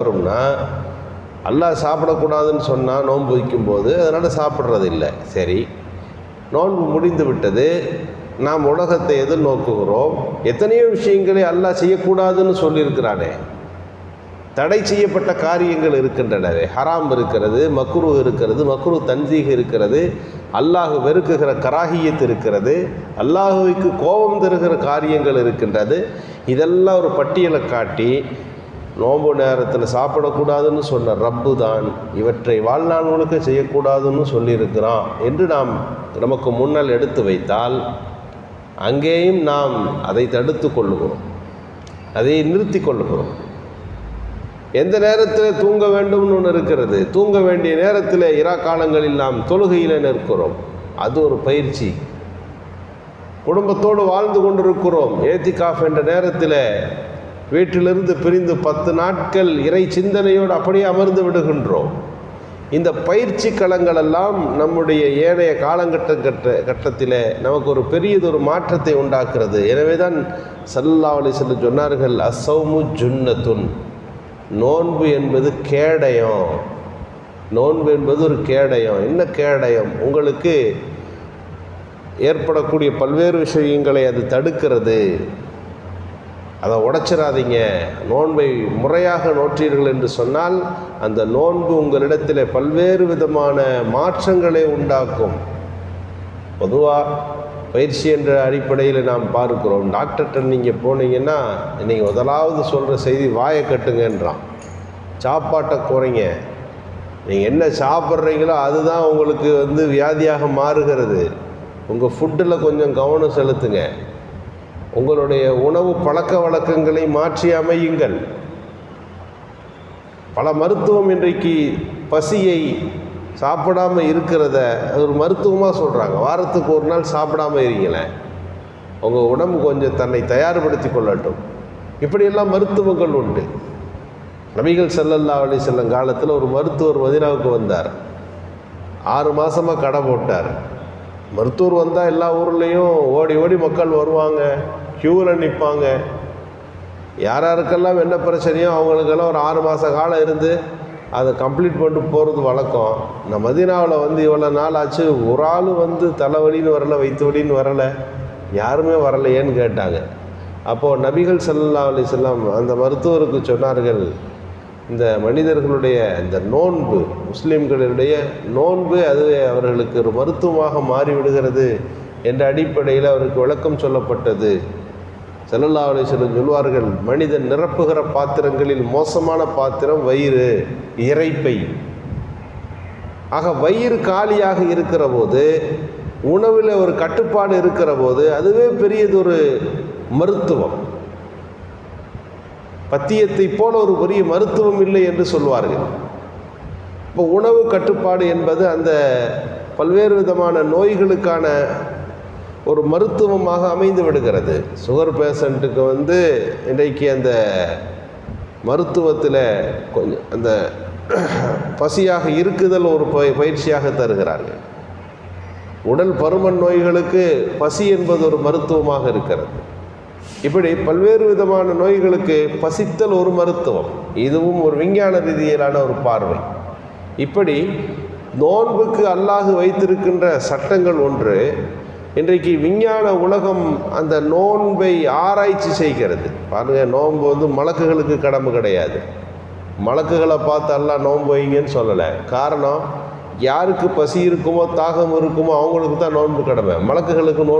வரும்னா அல்லாஹ் சாப்பிடக்கூடாதுன்னு சொன்னால் நோன்பு வைக்கும்போது அதனால் சாப்பிட்றது இல்லை சரி நோன்பு முடிந்து விட்டது. நாம் உலகத்தை எதிர்நோக்குகிறோம் எத்தனையோ விஷயங்களை அல்லாஹ் செய்யக்கூடாதுன்னு சொல்லியிருக்கிறானே. தடை செய்யப்பட்ட காரியங்கள் இருக்கின்றனவே ஹராம் இருக்கிறது மக்ரு இருக்கிறது மக்ரு தஞ்சீக இருக்கிறது. அல்லாஹ் வெறுக்குகிற கராகியத்து இருக்கிறது. அல்லாஹுவுக்கு கோபம் தருகிற காரியங்கள் இருக்கின்றது. இதெல்லாம் ஒரு பட்டியலை காட்டி நோம்பு நேரத்தில் சாப்பிடக்கூடாதுன்னு சொன்ன ரப்பு தான் இவற்றை வாழ்நாள் முழுக்க செய்யக்கூடாதுன்னு சொல்லியிருக்கிறான் என்று நாம் நமக்கு முன்னால் எடுத்து வைத்தால் அங்கேயும் நாம் அதை தடுத்து கொள்ளுகிறோம். அதை நிறுத்தி கொள்ளுகிறோம். எந்த நேரத்தில் தூங்க வேண்டும்னு ஒன்று இருக்கிறது. தூங்க வேண்டிய நேரத்தில் இரா காலங்களில் நாம் தொழுகையில் நிற்கிறோம். அது ஒரு பயிற்சி. குடும்பத்தோடு வாழ்ந்து கொண்டிருக்கிறோம். ஏத்திகாஃப் என்ற நேரத்தில் வீட்டிலிருந்து பிரிந்து பத்து நாட்கள் இறை சிந்தனையோடு அப்படியே அமர்ந்து விடுகின்றோம். இந்த பயிற்சி களங்களெல்லாம் நம்முடைய ஏனைய காலங்கட்ட கட்ட கட்டத்தில் நமக்கு ஒரு பெரியதொரு மாற்றத்தை உண்டாக்குறது எனவே தான் சல்லா அலி சொல்ல சொன்னார்கள் அசௌமு ஜுன்னத்துன். நோன்பு என்பது கேடயம். நோன்பு என்பது ஒரு கேடயம். என்ன கேடயம்? உங்களுக்கு ஏற்படக்கூடிய பல்வேறு விஷயங்களை அது தடுக்கிறது. அதை உடைச்சிடாதீங்க. நோன்பை முறையாக நோற்றீர்கள் என்று சொன்னால் அந்த நோன்பு உங்களிடத்தில் பல்வேறு விதமான மாற்றங்களை உண்டாக்கும். பொதுவாக பயிற்சி என்ற அடிப்படையில் நாம் பார்க்கிறோம். டாக்டர்கிட்ட நீங்கள் போனீங்கன்னா நீங்கள் முதலாவது சொல்கிற செய்தி வாயை கட்டுங்கன்றான். சாப்பாட்டை குறைங்க. நீங்கள் என்ன சாப்பிட்றீங்களோ அதுதான் உங்களுக்கு வந்து வியாதியாக மாறுகிறது. உங்கள் ஃபுட்டில் கொஞ்சம் கவனம் செலுத்துங்க. உங்களுடைய உணவு பழக்க வழக்கங்களை மாற்றி அமையுங்கள். பல மருத்துவம் இன்றைக்கு பசியை சாப்பிடாம இருக்கிறத அது ஒரு மருத்துவமாக சொல்கிறாங்க வாரத்துக்கு ஒரு நாள் சாப்பிடாம இருங்களேன் உங்கள் உடம்பு கொஞ்சம் தன்னை தயார்படுத்தி கொள்ளட்டும். இப்படியெல்லாம் மருத்துவங்கள் உண்டு. நபிகள் செல்லல்லா அலி செல்லும் காலத்தில் ஒரு மருத்துவர் மதினாவுக்கு வந்தார். ஆறு மாதமாக கடை போட்டார். மருத்துவர் வந்தால் எல்லா ஊர்லேயும் ஓடி ஓடி மக்கள் வருவாங்க. க்யூவில் நிற்பாங்க யார் யாருக்கெல்லாம் என்ன பிரச்சனையோ அவங்களுக்கெல்லாம் ஒரு ஆறு மாத காலம் இருந்து அதை கம்ப்ளீட் பண்ணிட்டு போகிறது வழக்கம். இந்த மதினாவில் வந்து இவ்வளோ நாள் ஆச்சு ஒரு ஆள் வந்து தலைவலின்னு வரலை வயிற்று வலின்னு வரலை யாருமே வரலையேன்னு கேட்டாங்க. அப்போது நபிகள் ஸல்லல்லாஹு அலி செல்லாம் அந்த மருத்துவருக்கு சொன்னார்கள் இந்த மனிதர்களுடைய இந்த நோன்பு முஸ்லீம்களுடைய நோன்பு அது அவர்களுக்கு ஒரு மருத்துவமாக மாறிவிடுகிறது என்ற அடிப்படையில் அவருக்கு விளக்கம் சொல்லப்பட்டது. செல்லல்லா அலைஹி சொல்வார்கள் மனிதன் நிரப்புகிற பாத்திரங்களில் மோசமான பாத்திரம் வயிறு இறைப்பை. ஆக வயிறு காலியாக இருக்கிற போது உணவில் ஒரு கட்டுப்பாடு இருக்கிற போது அதுவே பெரியதொரு மருத்துவம். பத்தியத்தை போல ஒரு பெரிய மருத்துவம் இல்லை என்று சொல்வார்கள். இப்போ உணவு கட்டுப்பாடு என்பது அந்த பல்வேறு விதமான நோய்களுக்கான ஒரு மருத்துவமாக அமைந்து விடுகிறது. சுகர் பேஷண்ட்டுக்கு வந்து இன்றைக்கு அந்த மருத்துவத்தில் கொஞ்சம் அந்த பசியாக இருக்குதல் ஒரு பயிற்சியாக தருகிறார்கள். உடல் பருமன் நோய்களுக்கு பசி என்பது ஒரு மருத்துவமாக இருக்கிறது. இப்படி பல்வேறு விதமான நோய்களுக்கு பசித்தல் ஒரு மருத்துவம். இதுவும் ஒரு விஞ்ஞான ரீதியிலான ஒரு பார்வை. இப்படி நோன்புக்கு அல்லாஹ் வைத்திருக்கின்ற சட்டங்கள் ஒன்று இன்றைக்கு விஞ்ஞான உலகம் அந்த நோன்பை ஆராய்ச்சி செய்கிறது. பாருங்கள் நோன்பு வந்து மலக்குகளுக்கு கடமை கிடையாது. மலக்குகளை பார்த்து எல்லாம் நோன்பு வைங்கன்னு சொல்லலை. காரணம் யாருக்கு பசி இருக்குமோ தாகம் இருக்குமோ அவங்களுக்கு தான் நோன்பு கடமை. மலக்குகளுக்கு நோன்பு